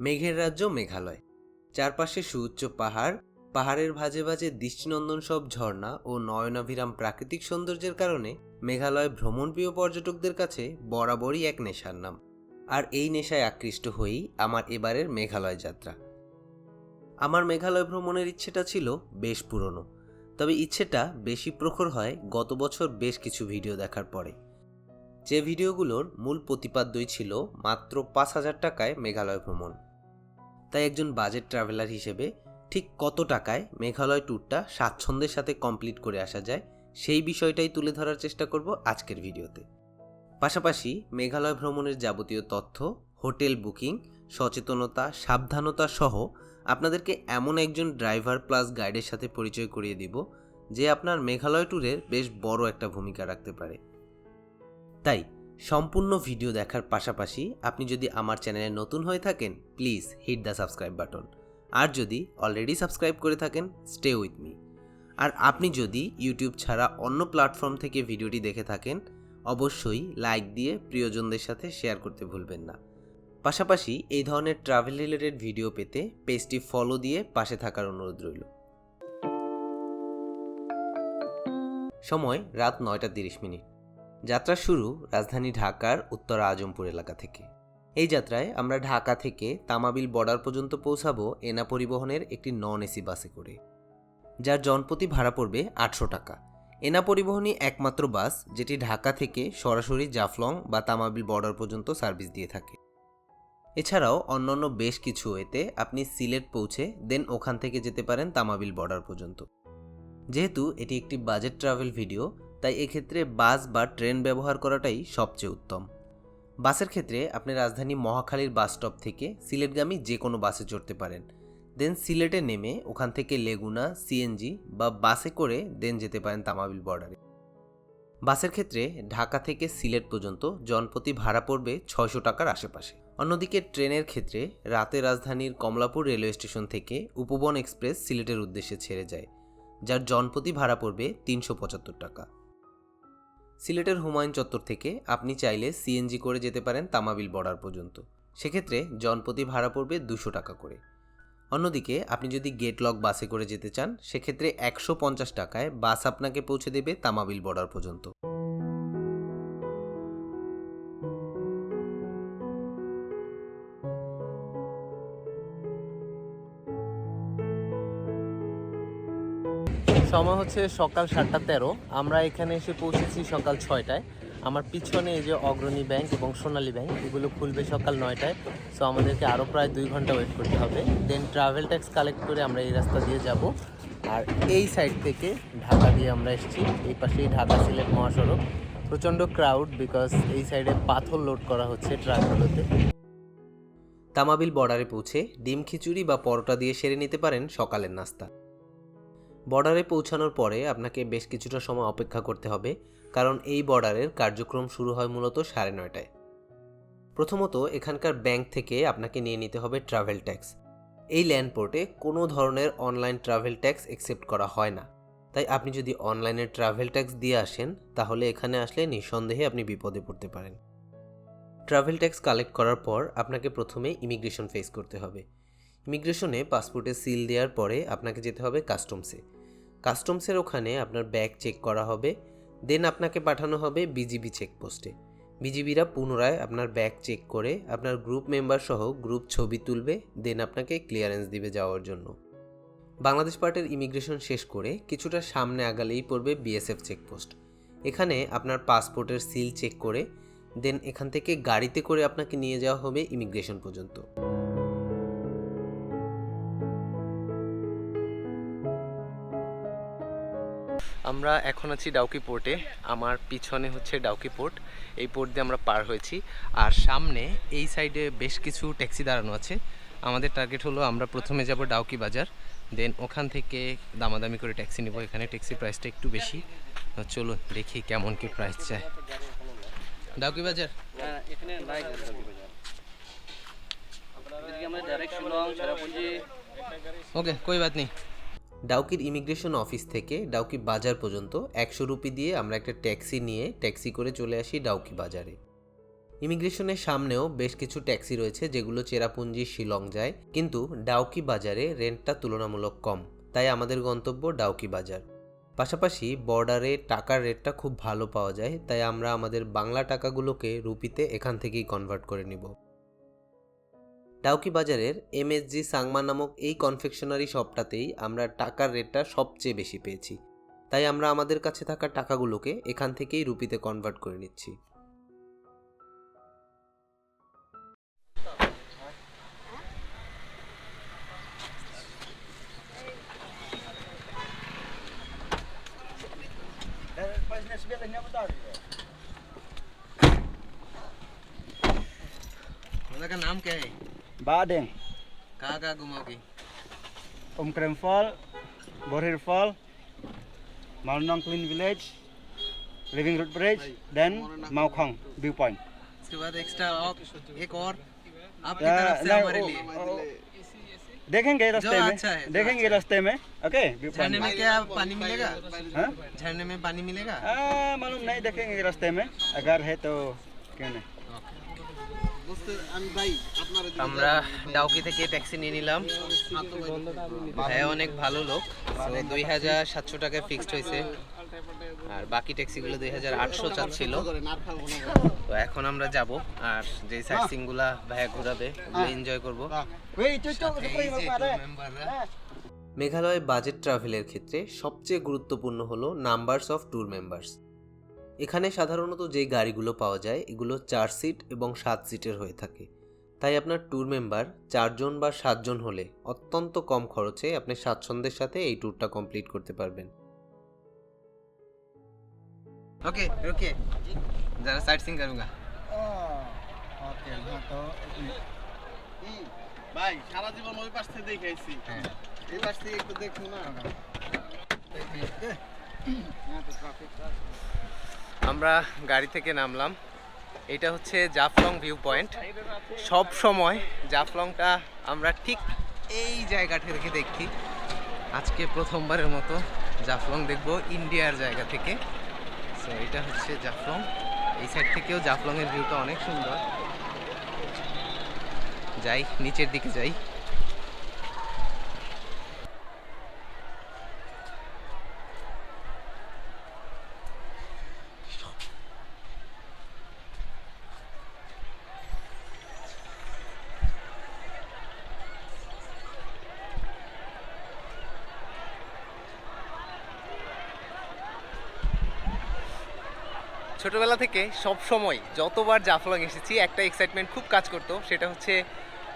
মেঘের রাজ্য মেঘালয়। চারপাশে সুউচ্চ পাহাড়, পাহাড়ের ভাজে ভাজে দৃষ্টিনন্দন সব ঝর্ণা ও নয়নাভিরাম প্রাকৃতিক সৌন্দর্যের কারণে মেঘালয় ভ্রমণপ্রিয় পর্যটকদের কাছে বরাবরই এক নেশার নাম। আর এই নেশায় আকৃষ্ট হয়েই আমার এবারের মেঘালয় যাত্রা। আমার মেঘালয় ভ্রমণের ইচ্ছেটা ছিল বেশ পুরনো, তবে ইচ্ছেটা বেশি প্রখর হয় গত বছর বেশ কিছু ভিডিও দেখার পরে। যে ভিডিওগুলোর মূল প্রতিপাদ্যই ছিল মাত্র পাঁচ হাজার টাকায় মেঘালয় ভ্রমণ। তাই একজন বাজেট ট্রাভেলার হিসেবে ঠিক কত টাকায় মেঘালয় ট্যুরটা স্বাচ্ছন্দ্যের সাথে কমপ্লিট করে আসা যায়, সেই বিষয়টাই তুলে ধরার চেষ্টা করব আজকের ভিডিওতে। পাশাপাশি মেঘালয় ভ্রমণের যাবতীয় তথ্য, হোটেল বুকিং, সচেতনতা, সাবধানতা সহ আপনাদেরকে এমন একজন ড্রাইভার প্লাস গাইডের সাথে পরিচয় করিয়ে দিব যে আপনার মেঘালয় ট্যুরের বেশ বড় একটা ভূমিকা রাখতে পারে। তাই সম্পূর্ণ ভিডিও দেখার পাশাপাশি আপনি যদি আমার চ্যানেলে নতুন হয়ে থাকেন please hit the subscribe button আর যদি অলরেডি সাবস্ক্রাইব করে থাকেন স্টে উইথ মি আর আপনি যদি ইউটিউব ছাড়া অন্য প্ল্যাটফর্ম থেকে ভিডিওটি দেখে থাকেন, অবশ্যই লাইক দিয়ে প্রিয়জনদের সাথে শেয়ার করতে ভুলবেন না। পাশাপাশি এই ধরনের ট্রাভেল রিলেটেড ভিডিও পেতে পেজটি ফলো দিয়ে পাশে থাকার অনুরোধ রইল। সময় রাত নয়টা তিরিশ মিনিট। যাত্রা শুরু রাজধানী ঢাকার উত্তর আজমপুর এলাকা থেকে। এই যাত্রায় আমরা ঢাকা থেকে তামাবিল বর্ডার পর্যন্ত পৌঁছাবো এনা পরিবহনের একটি নন এসি বাসে করে। যার জনপ্রতি ভাড়া পড়বে আটশো টাকা। এনা পরিবহনই একমাত্র বাস যেটি ঢাকা থেকে সরাসরি জাফলং বা তামাবিল বর্ডার পর্যন্ত সার্ভিস দিয়ে থাকে। এছাড়াও অন্যান্য বেশ কিছু এতে আপনি সিলেট পৌঁছে দেন ওখান থেকে যেতে পারেন তামাবিল বর্ডার পর্যন্ত। যেহেতু এটি একটি বাজেট ট্রাভেল ভিডিও তাই এক্ষেত্রে বাস বা ট্রেন ব্যবহার করাটাই সবচেয়ে উত্তম। বাসের ক্ষেত্রে আপনি রাজধানী মহাখালীর বাস স্টপ থেকে সিলেটগামী যে কোনো বাসে চড়তে পারেন। দেন সিলেটে নেমে ওখান থেকে লেগুনা সিএনজি বা বাসে করে দেন যেতে পারেন তামাবিল বর্ডারে। বাসের ক্ষেত্রে ঢাকা থেকে সিলেট পর্যন্ত জনপ্রতি ভাড়া পড়বে ছয়শো টাকার আশেপাশে। অন্যদিকে ট্রেনের ক্ষেত্রে রাতে রাজধানীর কমলাপুর রেলওয়ে স্টেশন থেকে উপবন এক্সপ্রেস সিলেটের উদ্দেশ্যে ছেড়ে যায়, যার জনপ্রতি ভাড়া পড়বে তিনশো পঁচাত্তর টাকা। সিলেটের হুমায়ুন চত্বর থেকে আপনি চাইলে সিএনজি করে যেতে পারেন তামাবিল বর্ডার পর্যন্ত। সেক্ষেত্রে জনপ্রতি ভাড়া পড়বে দুশো টাকা করে। অন্যদিকে আপনি যদি গেট লক বাসে করে যেতে চান, সেক্ষেত্রে একশো পঞ্চাশ টাকায় বাস আপনাকে পৌঁছে দেবে তামাবিল বর্ডার পর্যন্ত। সময় হচ্ছে সকাল সাতটা তেরো। আমরা এখানে এসে পৌঁছেছি সকাল ছয়টায়। আমার পিছনে এই যে অগ্রণী ব্যাংক এবং সোনালী ব্যাংক, এগুলো খুলবে সকাল নয়টায়। সো আমাদেরকে আরও প্রায় দুই ঘণ্টা ওয়েট করতে হবে। দেন ট্রাভেল ট্যাক্স কালেক্ট করে আমরা এই রাস্তা দিয়ে যাব। আর এই সাইড থেকে ঢাকা দিয়ে আমরা এসেছি। এই পাশেই ঢাকা সিলেট মহাসড়ক। প্রচণ্ড ক্রাউড বিকজ এই সাইডে পাথর লোড করা হচ্ছে ট্রাকগুলোতে। তামাবিল বর্ডারে পৌঁছে ডিম খিচুড়ি বা পরোটা দিয়ে সেরে নিতে পারেন সকালের নাস্তা। বর্ডারে পৌঁছানোর পরে আপনাকে বেশ কিছুটা সময় অপেক্ষা করতে হবে, কারণ এই বর্ডারের কার্যক্রম শুরু হয় মূলত সাড়ে নয়টায়। প্রথমত, এখানকার ব্যাংক থেকে আপনাকে নিয়ে নিতে হবে ট্রাভেল ট্যাক্স। এই ল্যান্ডপোর্টে কোনো ধরনের অনলাইন ট্রাভেল ট্যাক্স একসেপ্ট করা হয় না। তাই আপনি যদি অনলাইনে ট্রাভেল ট্যাক্স দিয়ে আসেন, তাহলে এখানে আসলে নিঃসন্দেহে আপনি বিপদে পড়তে পারেন। ট্রাভেল ট্যাক্স কালেক্ট করার পর আপনাকে প্রথমে ইমিগ্রেশন ফেস করতে হবে। ইমিগ্রেশনে পাসপোর্টে সিল দেওয়ার পরে আপনাকে যেতে হবে কাস্টমসে। কাস্টমসের ওখানে আপনার ব্যাগ চেক করা হবে দেন আপনাকে পাঠানো হবে বিজিবি চেকপোস্টে বিজিবিরা পুনরায় আপনার ব্যাগ চেক করে আপনার গ্রুপ মেম্বার সহ গ্রুপ ছবি তুলবে দেন আপনাকে ক্লিয়ারেন্স দিবে যাওয়ার জন্য। বাংলাদেশ পার্টের ইমিগ্রেশন শেষ করে কিছুটা সামনে আগালেই পড়বে বিএসএফ চেকপোস্ট এখানে আপনার পাসপোর্টের সিল চেক করে দেন এখান থেকে গাড়িতে করে আপনাকে নিয়ে যাওয়া হবে ইমিগ্রেশন পর্যন্ত। আমরা এখন আছি ডাউকি পোর্টে। আমার পিছনে হচ্ছে ডাউকি পোর্ট। এই পোর্ট দিয়ে আমরা পার হয়েছি। আর সামনে এই সাইডে বেশ কিছু ট্যাক্সি দাঁড়ানো আছে। আমাদের টার্গেট হলো আমরা প্রথমে যাব ডাউকি বাজার। দেন ওখান থেকে দামাদামি করে ট্যাক্সি নেব। এখানে ট্যাক্সি প্রাইসটা একটু বেশি। চলো দেখি কেমন কি প্রাইস চায় ডাউকি বাজার? হ্যাঁ, এখানে নাই এদিকে আমরা ডাইরেক্ট ডাউকির ইমিগ্রেশন অফিস থেকে ডাউকি বাজার পর্যন্ত একশো রুপি দিয়ে আমরা একটা ট্যাক্সি নিয়ে ট্যাক্সি করে চলে আসি ডাউকি বাজারে। ইমিগ্রেশনের সামনেও বেশ কিছু ট্যাক্সি রয়েছে যেগুলো চেরাপুঞ্জি, শিলং যায়, কিন্তু ডাউকি বাজারে রেন্টটা তুলনামূলক কম, তাই আমাদের গন্তব্য ডাউকি বাজার। পাশাপাশি বর্ডারে টাকার রেটটা খুব ভালো পাওয়া যায়, তাই আমরা আমাদের বাংলা টাকাগুলোকে রুপিতে এখান থেকেই কনভার্ট করে নিব। টাউকি বাজারের এমএসজি সাংমা নামক এই কনফেকশনারি শপটাতেই আমরা টাকার রেটটা সবচেয়ে বেশি পেয়েছি। তাই আমরা আমাদের কাছে থাকা টাকাগুলোকে এখান থেকেই রুপিতে কনভার্ট করে নিচ্ছি। নাম কে? Badeng, कहाँ कहाँ घुमाओगे Umkrem Fall, Borhir Fall, Malnong Clean Village, Living Root Bridge, then Maukong Viewpoint. इसके बाद एक्स्ट्रा और एक और आपकी तरफ़ से हमारे लिए देखेंगे रास्ते में अच्छा है, देखेंगे रास्ते में ओके झरने में क्या पानी मिलेगा हाँ झरने में पानी मिलेगा मालूम नहीं देखेंगे रास्ते में अगर है तो क्यों नहीं আমরা ডাউকি থেকে ট্যাক্সি নিয়ে নিলাম। ভাইয়া অনেক ভালো লোক। দুই হাজার সাতশো টাকায় ফিক্সড হয়েছে। আর বাকি ট্যাক্সিগুলো দুই হাজার আটশো চাচ্ছিল। তো এখন আমরা যাব আর যে সাইট সিংগুলা ভাইয়া ঘোরাবে এনজয় করব। মেঘালয় বাজেট ট্রাভেলের ক্ষেত্রে সবচেয়ে গুরুত্বপূর্ণ হলো নাম্বারস অফ ট্যুর মেম্বার্স এখানে সাধারণত যে গাড়িগুলো পাওয়া যায়, এগুলো চার সিট এবং সাত সিটের হয়ে থাকে। তাই আপনার ট্যুর মেম্বার চারজন বা সাতজন হলে অত্যন্ত কম খরচে আপনি স্বাচ্ছন্দ্যের সাথে এই ট্যুরটা কমপ্লিট করতে পারবেন ओके रुकिए जरा साइट सिंग करूंगा ओके हाँ तो ভাই সারা জীবন ওই পাশ থেকে দেখে আইছি হ্যাঁ। এই পাশ থেকে একটু দেখুন না আমরা গাড়ি থেকে নামলাম এটা হচ্ছে জাফলং ভিউ পয়েন্ট সব সময় জাফলংটা আমরা ঠিক এই জায়গাটা থেকে দেখি। আজকে প্রথমবারের মতো জাফলং দেখব ইন্ডিয়ার জায়গা থেকে। সো এটা হচ্ছে জাফলং। এই সাইড থেকেও জাফলংয়ের ভিউটা অনেক সুন্দর। যাই, নিচের দিকে যাই। ছোটবেলা থেকে সব সময় যতবার জাফলং এসেছি, একটা এক্সাইটমেন্ট খুব কাজ করতো। সেটা হচ্ছে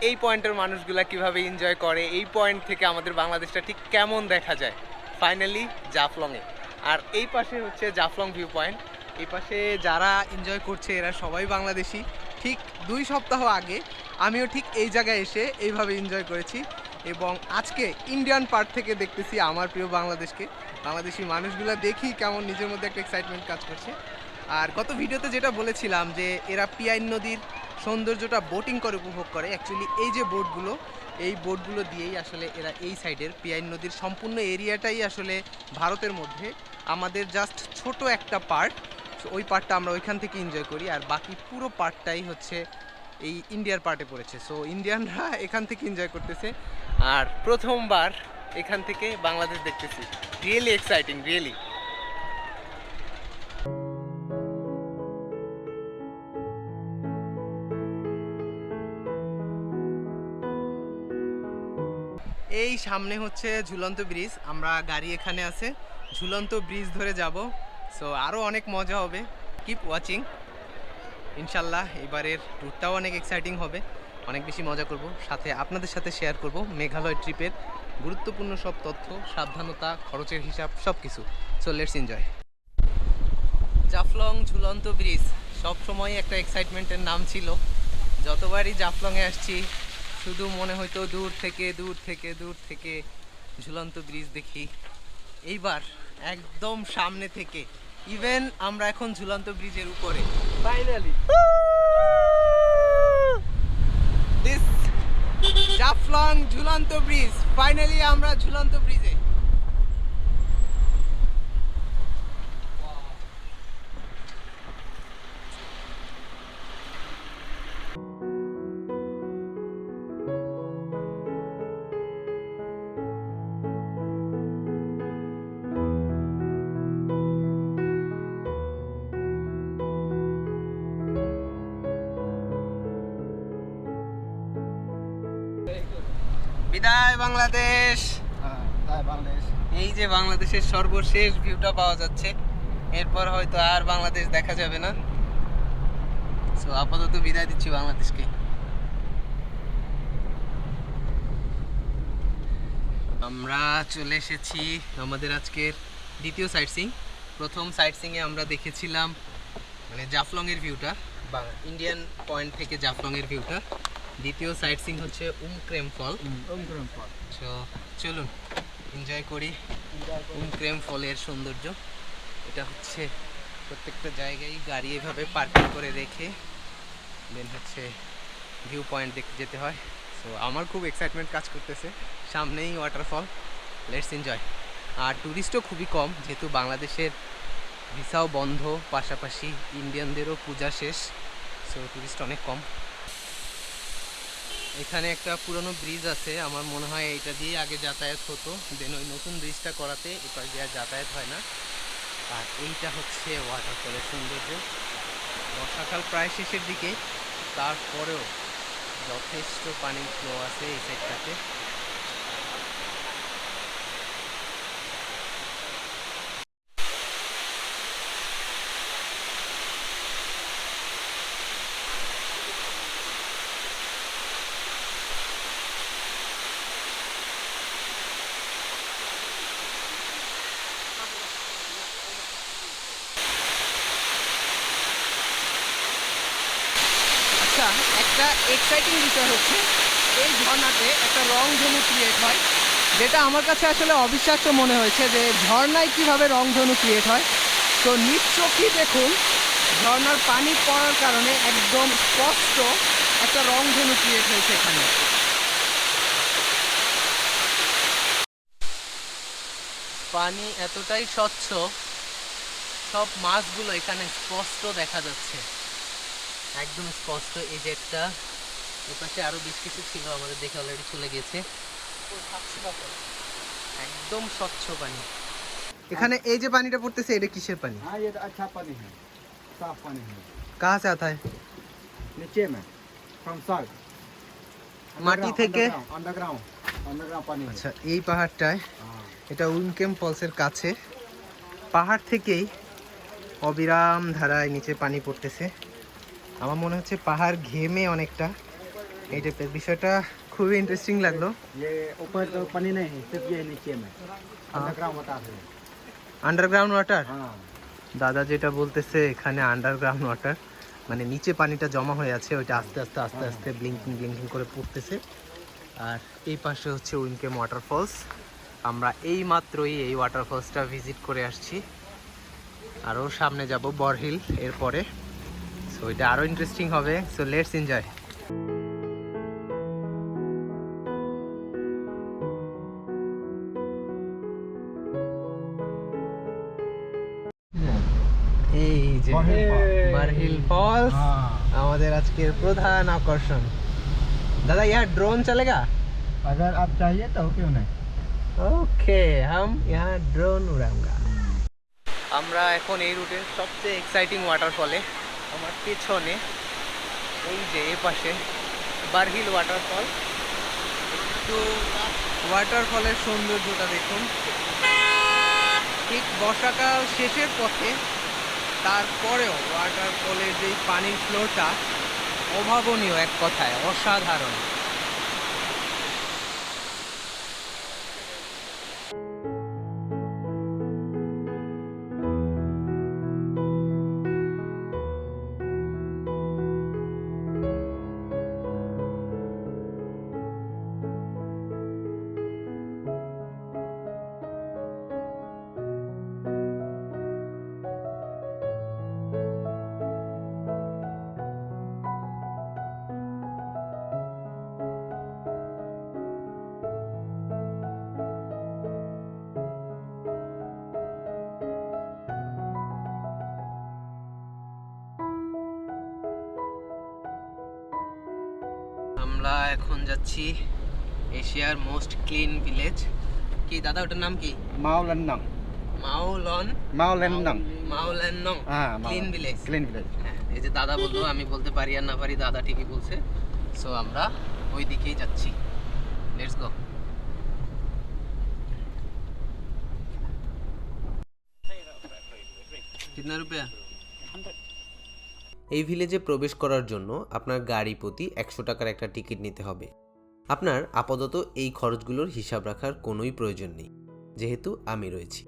এই পয়েন্টের মানুষগুলা কীভাবে এনজয় করে, এই পয়েন্ট থেকে আমাদের বাংলাদেশটা ঠিক কেমন দেখা যায় ফাইনালি জাফলংয়ে আর এই পাশে হচ্ছে জাফলং ভিউ পয়েন্ট এই পাশে যারা এনজয় করছে, এরা সবাই বাংলাদেশি। ঠিক দুই সপ্তাহ আগে আমিও ঠিক এই জায়গায় এসে এইভাবে এনজয় করেছি এবং আজকে ইন্ডিয়ান পার্ট থেকে দেখতেছি আমার প্রিয় বাংলাদেশকে। বাংলাদেশি মানুষগুলো দেখি কেমন নিজের মধ্যে একটা এক্সাইটমেন্ট কাজ করছে। আর গত ভিডিওতে যেটা বলেছিলাম যে এরা পিয়াইন নদীর সৌন্দর্যটা বোটিং করে, উপভোগ করে। অ্যাকচুয়ালি এই যে বোটগুলো এই বোটগুলো দিয়েই আসলে এরা এই সাইডের পিয়াইন নদীর সম্পূর্ণ এরিয়াটাই আসলে ভারতের মধ্যে। আমাদের জাস্ট ছোট একটা পার্ট ওই পার্টটা আমরা ওইখান থেকে এনজয় করি। আর বাকি পুরো পার্টটাই হচ্ছে এই ইন্ডিয়ার পার্টে পড়েছে। সো ইন্ডিয়ানরা এখান থেকে এনজয় করতেছে। আর প্রথমবার এখান থেকে বাংলাদেশ দেখতেছি। রিয়েলি এক্সাইটিং রিয়েলি এই সামনে হচ্ছে ঝুলন্ত ব্রিজ। আমরা গাড়ি এখানে আছে। ঝুলন্ত ব্রিজ ধরে যাব। সো আরও অনেক মজা হবে। কিপ ওয়াচিং ইনশাল্লাহ এবারের ট্যুরটাও অনেক এক্সাইটিং হবে। অনেক বেশি মজা করব। সাথে আপনাদের সাথে শেয়ার করব মেঘালয় ট্রিপের গুরুত্বপূর্ণ সব তথ্য, সাবধানতা, খরচের হিসাব সব কিছু সো লেটস এনজয় জাফলং ঝুলন্ত ব্রিজ। সব সময় একটা এক্সাইটমেন্টের নাম ছিল। যতবারই জাফলংয়ে আসছি শুধু মনে হইতো দূর থেকে দূর থেকে দূর থেকে ঝুলন্ত ব্রিজ দেখি। এইবার একদম সামনে থেকে ইভেন আমরা এখন ঝুলন্ত ব্রিজের উপরে। ফাইনালি দিস জাফলং ঝুলন্ত ব্রিজ ফাইনালি আমরা ঝুলন্ত ব্রিজে। বিদায় বাংলাদেশ। হ্যাঁ বাংলাদেশ। এই যে বাংলাদেশের সর্বশেষ ভিউটা পাওয়া যাচ্ছে এরপর হয়তো আর বাংলাদেশ দেখা যাবে না। সো আপাতত বিদায় দিচ্ছি বাংলাদেশকে। আমরা চলে এসেছি আমাদের আজকের দ্বিতীয় সাইট সিং প্রথম সাইট সিংয়ে আমরা দেখেছিলাম মানে জাফলংয়ের ভিউটা বা ইন্ডিয়ান পয়েন্ট থেকে জাফলংয়ের ভিউটা দ্বিতীয় সাইট সিং হচ্ছে উমক্রেম ফল। তো চলুন এনজয় করি উমক্রেম ফলের সৌন্দর্য। এটা হচ্ছে প্রত্যেকটা জায়গায় গাড়ি এভাবে পার্কিং করে রেখে দেন হচ্ছে ভিউ পয়েন্ট দেখতে যেতে হয়। সো আমার খুব এক্সাইটমেন্ট কাজ করতেছে। সামনেই ওয়াটারফল লেটস এনজয় আর ট্যুরিস্টও খুবই কম যেহেতু বাংলাদেশের ভিসাও বন্ধ পাশাপাশি ইন্ডিয়ানদেরও পূজা শেষ। সো ট্যুরিস্ট অনেক কম। এখানে একটা পুরনো ব্রিজ আছে। আমার মনে হয় এটা দিয়ে আগে যাতায়াত হতো। দেন ওই নতুন ব্রিজটা করাতে এপার দিয়ে আর যাতায়াত হয় না। আর এইটা হচ্ছে ওয়াটারফলের সৌন্দর্য। বর্ষাকাল প্রায় শেষের দিকে। তারপরেও যথেষ্ট পানির ফ্লো আছে এই সাইডটাতে আচ্ছা একটা এক্সাইটিং বিষয় হচ্ছে, এই ঝর্ণাতে একটা রং ধনু ক্রিয়েট হয়। যেটা আমার কাছে আসলে অবিশ্বাস্য মনে হয়েছে যে ঝর্ণায় কীভাবে রং ধনু ক্রিয়েট হয়। তো চোখেই দেখুন, ঝর্ণার পানি পড়ার কারণে একদম স্পষ্ট একটা রং ধনু ক্রিয়েট হয়েছে এখানে। পানি এতটাই স্বচ্ছ, সব মাছগুলো এখানে স্পষ্ট দেখা যাচ্ছে। একদম স্পষ্ট এই যে একটা এ পাশে আরো বেশ কিছু ছিল আমাদের দেখে অলরেডি চলে গেছে একদম স্বচ্ছ পানি এখানে এই যে পানিটা পড়তেছে এটা কিসের পানি हाँ ये तो अच्छा पानी है साफ पानी है কাহা সে আতা नीचे में फ्रॉम साइड মাটি থেকে अंडरग्राउंड अंडरग्राउंड पानी है আচ্ছা এই পাহাড়টায় हाँ এটা উইনকেম ফলসের কাছে পাহাড় থেকেই অবিরাম ধারায় নিচে পানি পড়তেছে আমার মনে হচ্ছে পাহাড় ঘেমে অনেকটা। এই টাইপের বিষয়টা খুবই ইন্টারেস্টিং লাগল। আন্ডারগ্রাউন্ড ওয়াটার দাদা যেটা বলতেছে এখানে আন্ডারগ্রাউন্ড ওয়াটার মানে নিচে পানিটা জমা হয়ে আছে ওইটা আস্তে আস্তে আস্তে আস্তে ব্লিঙ্কিং ব্লিঙ্কিং করে পড়তেছে। আর এই পাশে হচ্ছে উইনকেম ওয়াটারফলস আমরা এই মাত্রই এই ওয়াটারফলসটা ভিজিট করে আসছি। আরও সামনে যাব বরহিল এরপরে। সো এটা আরও ইন্টারেস্টিং হবে সো লেটস এনজয় এই যে বরহিল falls। বরহিল ফলস हाँ আমাদের আজকের প্রধান আকর্ষণ দাদা ইয়ার ড্রোন চলেগা अगर आप चाहिए तो क्यों नहीं ওকে হাম ইহা ড্রোন উড়াঙ্গা আমরা এখন এই রুটের সবচেয়ে এক্সাইটিং ওয়াটারফলে আমার পেছনে এই যে এ পাশে বারহিল ওয়াটারফল তো ওয়াটারফলের সৌন্দর্যটা দেখুন। ঠিক বর্ষাকাল শেষের পথে তারপরেও ওয়াটারফলের যেই পানির ফ্লোটা অভাবনীয় এক কথায়, অসাধারণ। আমরা এখন যাচ্ছি এশিয়ার মোস্ট ক্লিন ভিলেজ কি দাদা ওটার নাম কি माओ लन्नम মাওলন माओ लन्नम মাওলেনং हाँ ক্লিন ভিলেজ क्लीन विलेज হ্যাঁ এই যে দাদা বললো আমি বলতে পারি আর না পারি দাদা ঠিকই বলছে সো আমরা ওই দিকেই যাচ্ছি লেটস গো कितना रुपया এই ভিলেজে প্রবেশ করার জন্য আপনার গাড়ি প্রতি একশো টাকার একটা টিকিট নিতে হবে আপনার আপাতত এই খরচগুলোর হিসাব রাখার কোনোই প্রয়োজন নেই যেহেতু আমি রয়েছি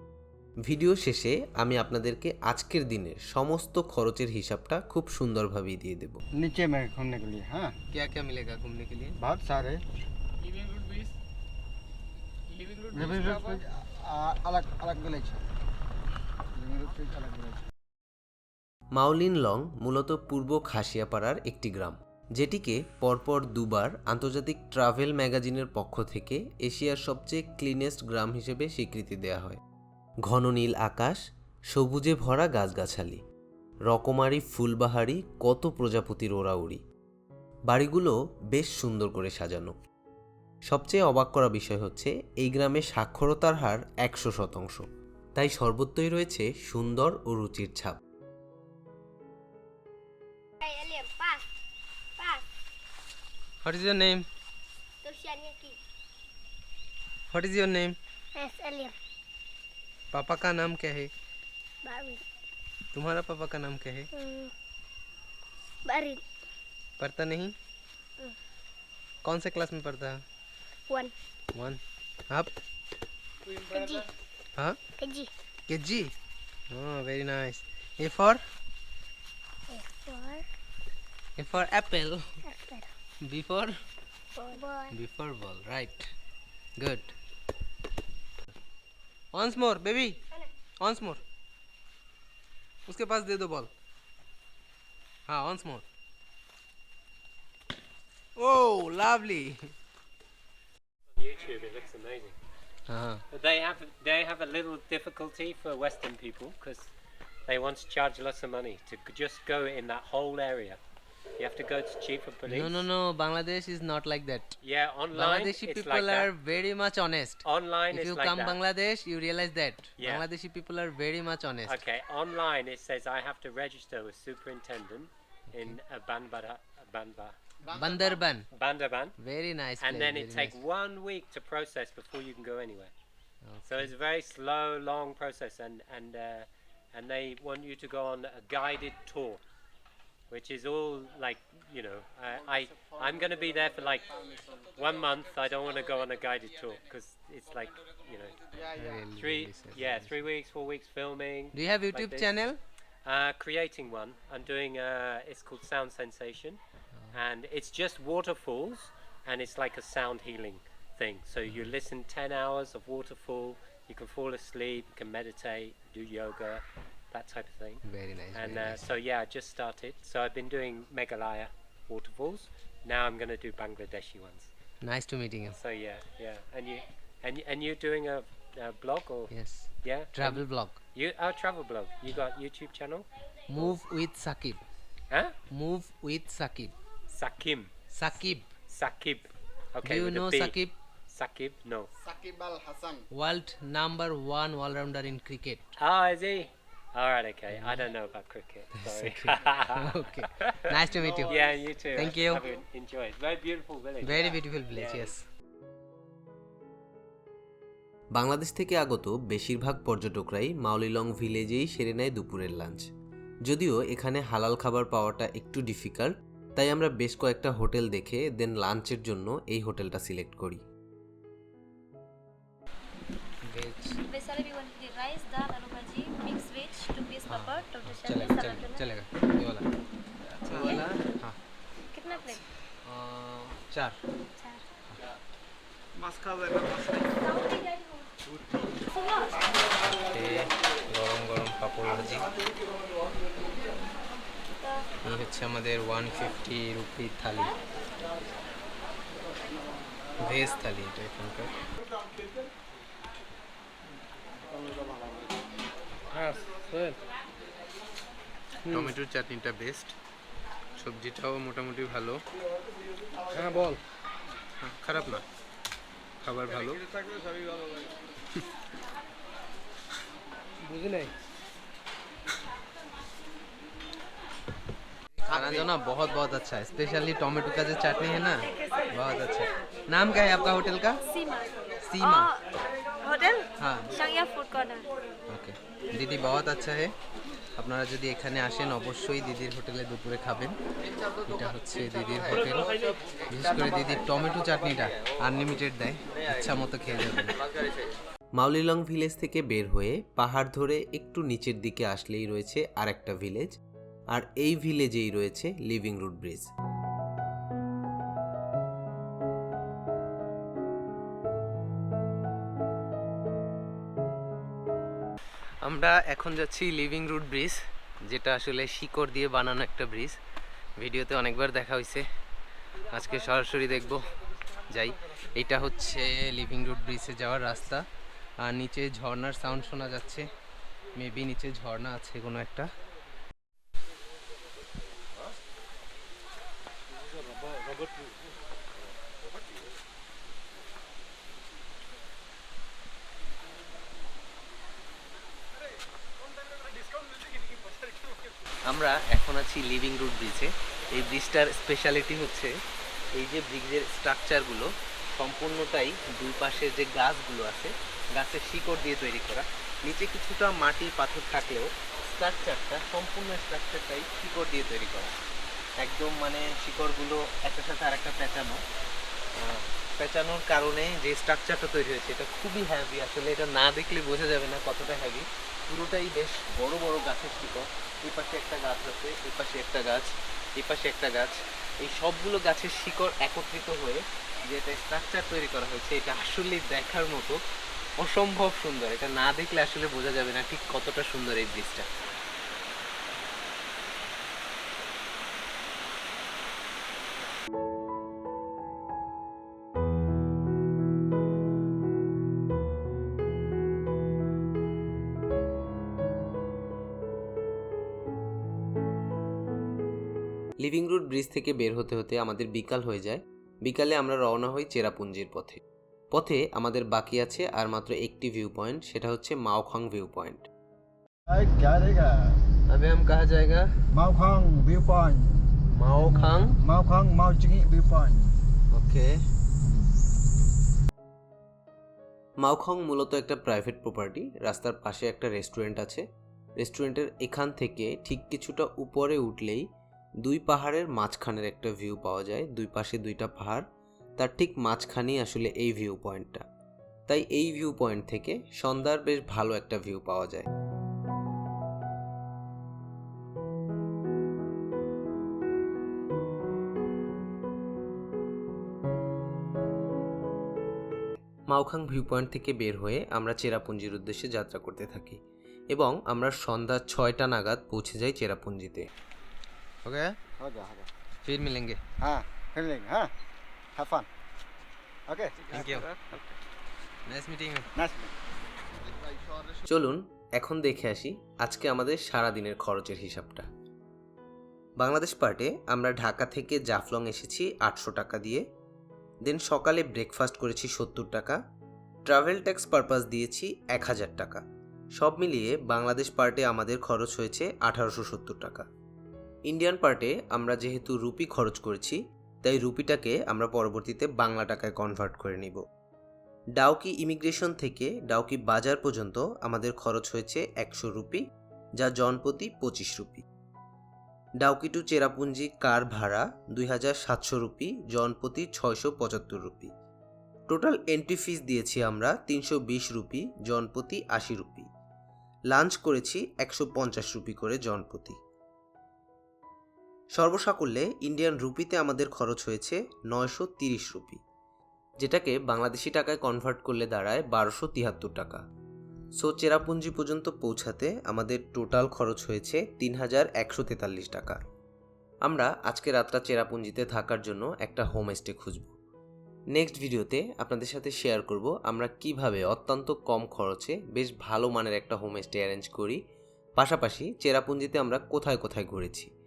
ভিডিও শেষে আমি আপনাদেরকে আজকের দিনের সমস্ত খরচের হিসাবটা খুব সুন্দরভাবেই দিয়ে দেব नीचे में घूमने के लिए हाँ क्या क्या मिलेगा घूमने के लिए बहुत सारे living root bridge living root living root पे आ- अलग अलग विलेज है लिविंग रूट पे अलग विलेज है মাউলিন লং মূলত পূর্ব খাসিয়াপাড়ার একটি গ্রাম, যেটিকে পরপর দুবার আন্তর্জাতিক ট্রাভেল ম্যাগাজিনের পক্ষ থেকে এশিয়ার সবচেয়ে ক্লিনেস্ট গ্রাম হিসেবে স্বীকৃতি দেওয়া হয়। ঘন নীল আকাশ, সবুজে ভরা গাছগাছালি, রকমারি ফুলবাহারি, কত প্রজাপতির ওড়াউড়ি। বাড়িগুলো বেশ সুন্দর করে সাজানো। সবচেয়ে অবাক করা বিষয় হচ্ছে, এই গ্রামে সাক্ষরতার হার একশো শতাংশ। তাই সর্বত্রই রয়েছে সুন্দর ও রুচির ছাপ। What is your name? What is your name? Yes, Eliam. पापा का नाम क्या है Barin. तुम्हारा पापा का नाम क्या है Hmm. Barin. पढ़ता नहीं कौन से क्लास में पढ़ता है One. वन आप Keji. हाँ Keji. के जी हाँ very nice A for Four. A for apple After. B for Four. B for ball right good once more baby once more उसके पास दे दो बॉल हाँ once more oh lovely YouTube, it looks amazing. हाँ But they have they have a little difficulty for Western people because they want to charge lots of money to g- just go in that whole area. You have to go to cheaper police. no no no. Bangladesh is not like that. Yeah, online Bangladeshi it's people like are very much honest. Online if you like come that. Bangladesh you realize that. Yeah. Bangladeshi people are very much honest. Okay, online it says I have to register with superintendent in a Banbara, Banba, Bandarban. Bandaban, very nice and place, then it takes nice. one week to process before you can go anywhere. So it's a very slow, long process, and and uh, and they want you to go on a guided tour, which is all like you know. I, I I'm going to be there for like one month. I don't want to go on a guided tour because it's like you know Really, three yeah three weeks, four weeks filming. do you have like YouTube this. channel Uh, creating one. I'm doing. Uh, it's called Sound Sensation, and it's just waterfalls, and it's like a sound healing thing. So you listen 10 hours of waterfall. You can fall asleep. You can meditate, do yoga, that type of thing. Very nice. And very uh, nice. so yeah, I just started. So I've been doing Meghalaya waterfalls. Now I'm going to do Bangladeshi ones. Nice to meeting you. So yeah, yeah. And you, and and you're doing a, a blog or yes, yeah, travel blog. You our travel blog. You got YouTube channel. Move with Sakib. Huh? Move with Sakib. Sakim. Sakib. Sakib. Okay. Do you know Sakib? Sakib, no. Sakib Al Hassan. World number one all rounder in cricket. Ah, is he? All right, okay. I don't know about cricket. Sorry. okay nice to meet you yeah, you too. Thank you. Have enjoy. It's very beautiful village. very beautiful village Yeah. yes Bangladesh থেকে আগত বেশিরভাগ পর্যটকরাই মাউলিলং ভিলেজেই সেরে নেয় দুপুরের lunch যদিও এখানে হালাল খাবার পাওয়াটা একটু ডিফিকাল্ট তাই আমরা বেশ কয়েকটা হোটেল দেখে দেন লাঞ্চের জন্য এই হোটেলটা সিলেক্ট করি चलेगा salad, चलेगा salad. चलेगा ये वाला ये वाला हाँ कितना प्लेट अ, चार चार মাছ খাওয়া যায় না মাছ নাই। এ গরম গরম পাপড় ভাজি এই হচ্ছে আমাদের one fifty rupee thali veg thali এটা এখানকার হ্যাঁ সোহেল টমেটোর চাটনিটা বেস্ট সবজিটাও মোটামুটি ভালো হ্যাঁ বল হ্যাঁ, খারাপ না খাবার ভালো থাকলে সবই ভালো লাগে বুঝি নাই खाना जो ना बहुत बहुत अच्छा है स्पेशली टोमेटो का जो चटनी है ना बहुत अच्छा है नाम क्या है आपका होटल का सीमा सीमा होटल हाँ शांगिया फूड कॉर्नर ওকে দিদি বহুত আচ্ছা হে আপনারা যদি এখানে আসেন, অবশ্যই দিদির হোটেলে দুপুরে খাবেন। এটা হচ্ছে দিদির হোটেল। বিশেষ করে দিদির টমেটো চাটনিটা আনলিমিটেড দেয়, ইচ্ছা মতো খেয়ে যাবেন। মাউলিলং ভিলেজ থেকে বের হয়ে পাহাড় ধরে একটু নিচের দিকে আসলেই রয়েছে আরেকটা ভিলেজ, আর এই ভিলেজেই রয়েছে লিভিং রুট ব্রিজ। আমরা এখন যাচ্ছি লিভিং রুট ব্রিজ যেটা আসলে শিকড় দিয়ে বানানো একটা ব্রিজ ভিডিওতে অনেকবার দেখা হয়েছে আজকে সরাসরি দেখব। যাই, এটা হচ্ছে লিভিং রুট ব্রিজে যাওয়ার রাস্তা। আর নিচে ঝর্ণার সাউন্ড শোনা যাচ্ছে। মেবি নিচে ঝর্ণা আছে কোনো একটা। আমরা এখন আছি লিভিং রুট ব্রিজে এই ব্রিজটার স্পেশালিটি হচ্ছে এই যে ব্রিজের স্ট্রাকচারগুলো সম্পূর্ণটাই দুই পাশের যে গাছগুলো আছে গাছের শিকড় দিয়ে তৈরি করা। নিচে কিছুটা মাটি পাথর থাকলেও স্ট্রাকচারটা সম্পূর্ণ স্ট্রাকচারটাই শিকড় দিয়ে তৈরি করা। একদম মানে শিকড়গুলো একটার সাথে আরেকটা পেঁচানো। আহ, পেঁচানোর কারণে যে স্ট্রাকচারটা তৈরি হয়েছে এটা খুবই হ্যাভি আসলে এটা না দেখলে বোঝা যাবে না কতটা হ্যাভি পুরোটাই বেশ বড় বড় গাছের শিকড়। এই পাশে একটা গাছ আছে, এই পাশে একটা গাছ, এই পাশে একটা গাছ। এই সবগুলো গাছের শিকড় একত্রিত হয়ে যে একটা স্ট্রাকচার তৈরি করা হয়েছে, এটা আসলে দেখার মতো অসম্ভব সুন্দর। এটা না দেখলে আসলে বোঝা যাবে না ঠিক কতটা সুন্দর এই ব্রিজটা। লিভিং রুট ব্রিজ থেকে বের হতে হতে আমাদের বিকাল হয়ে যায় বিকালে আমরা রওনা হই চেরাপুঞ্জির পথে পথে আমাদের বাকি আছে আর মাত্র একটি ভিউ পয়েন্ট সেটা হচ্ছে মাওখাং ভিউ পয়েন্ট Đấy, क्या रहेगा अभी हम कहा जाएगा Mao Khang view point মাওখাং Mao Khang Mao Chingi view point ওকে মাওখং মূলত একটা প্রাইভেট প্রপার্টি রাস্তার পাশে একটা রেস্টুরেন্ট আছে রেস্টুরেন্টের এখান থেকে ঠিক কিছুটা উপরে উঠলেই দুই পাহাড়ের মাঝখানের একটা ভিউ পাওয়া যায়, দুই পাশে দুইটা পাহাড়, তার ঠিক মাঝখানেই আসলে এই ভিউ পয়েন্টটা তাই এই ভিউ পয়েন্ট থেকে সন্ধ্যার বেশ ভালো একটা ভিউ পাওয়া যায়। মাওখাং ভিউ পয়েন্ট থেকে বের হয়ে আমরা চেরাপুঞ্জির উদ্দেশ্যে যাত্রা করতে থাকি এবং আমরা সন্ধ্যা ছয়টা নাগাদ পৌঁছে যাই চেরাপুঞ্জিতে। ওকে हो गया हो गया ফির মিলেঙ্গে हाँ फिर लेंगे हाँ have fun okay thank you nice meeting nice চলুন এখন দেখে আসি আজকে আমাদের সারা দিনের খরচের হিসাবটা বাংলাদেশ পার্টে আমরা ঢাকা থেকে জাফলং এসেছি আটশো টাকা দিয়ে দেন সকালে ব্রেকফাস্ট করেছি সত্তর টাকা ট্রাভেল ট্যাক্স পারপাস দিয়েছি এক হাজার টাকা সব মিলিয়ে বাংলাদেশ পার্টে আমাদের খরচ হয়েছে আঠারোশো সত্তর টাকা ইন্ডিয়ান পার্টে আমরা যেহেতু রুপি খরচ করেছি, তাই রুপিটাকে আমরা পরবর্তীতে বাংলা টাকায় কনভার্ট করে নিব। ডাউকি ইমিগ্রেশন থেকে ডাউকি বাজার পর্যন্ত আমাদের খরচ হয়েছে একশো রুপি, যা জনপ্রতি পঁচিশ rupee. Dawki to Cherrapunji car ভাড়া দুই হাজার সাতশো রুপি, জনপ্রতি ছয়শো পঁচাত্তর রুপি। টোটাল এন্ট্রি ফিস দিয়েছি আমরা তিনশো বিশ রুপি, জনপ্রতি আশি রুপি। লাঞ্চ করেছি একশো পঞ্চাশ রুপি করে জনপ্রতি। সর্বসাকুল্যে ইন্ডিয়ান রুপিতে আমাদের খরচ হয়েছে নয়শো তিরিশ রুপি যেটাকে বাংলাদেশি টাকায় কনভার্ট করলে দাঁড়ায় বারোশো তিয়াত্তর টাকা। সো চেরাপুঞ্জি পর্যন্ত পৌঁছাতে আমাদের টোটাল খরচ হয়েছে তিন হাজার একশো তেতাল্লিশ টাকা। আমরা আজকে রাতটা চেরাপুঞ্জিতে থাকার জন্য একটা হোম হোমস্টে খুঁজব। নেক্সট ভিডিওতে আপনাদের সাথে শেয়ার করব আমরা কীভাবে অত্যন্ত কম খরচে বেশ ভালো মানের একটা হোমস্টে অ্যারেঞ্জ করি। পাশাপাশি চেরাপুঞ্জিতে আমরা কোথায় কোথায় ঘুরেছি।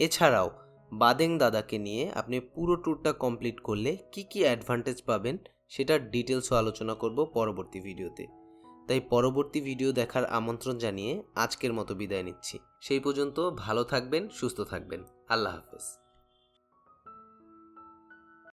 এছাড়াও, বাদেং দাদাকে নিয়ে আপনি পুরো ট্যুরটা কমপ্লিট করলে কি কি অ্যাডভান্টেজ পাবেন সেটার ডিটেলসও আলোচনা করব পরবর্তী ভিডিওতে। তাই পরবর্তী ভিডিও দেখার আমন্ত্রণ জানিয়ে আজকের মতো বিদায় নিচ্ছি। সেই পর্যন্ত ভালো থাকবেন, সুস্থ থাকবেন। আল্লাহ হাফেজ।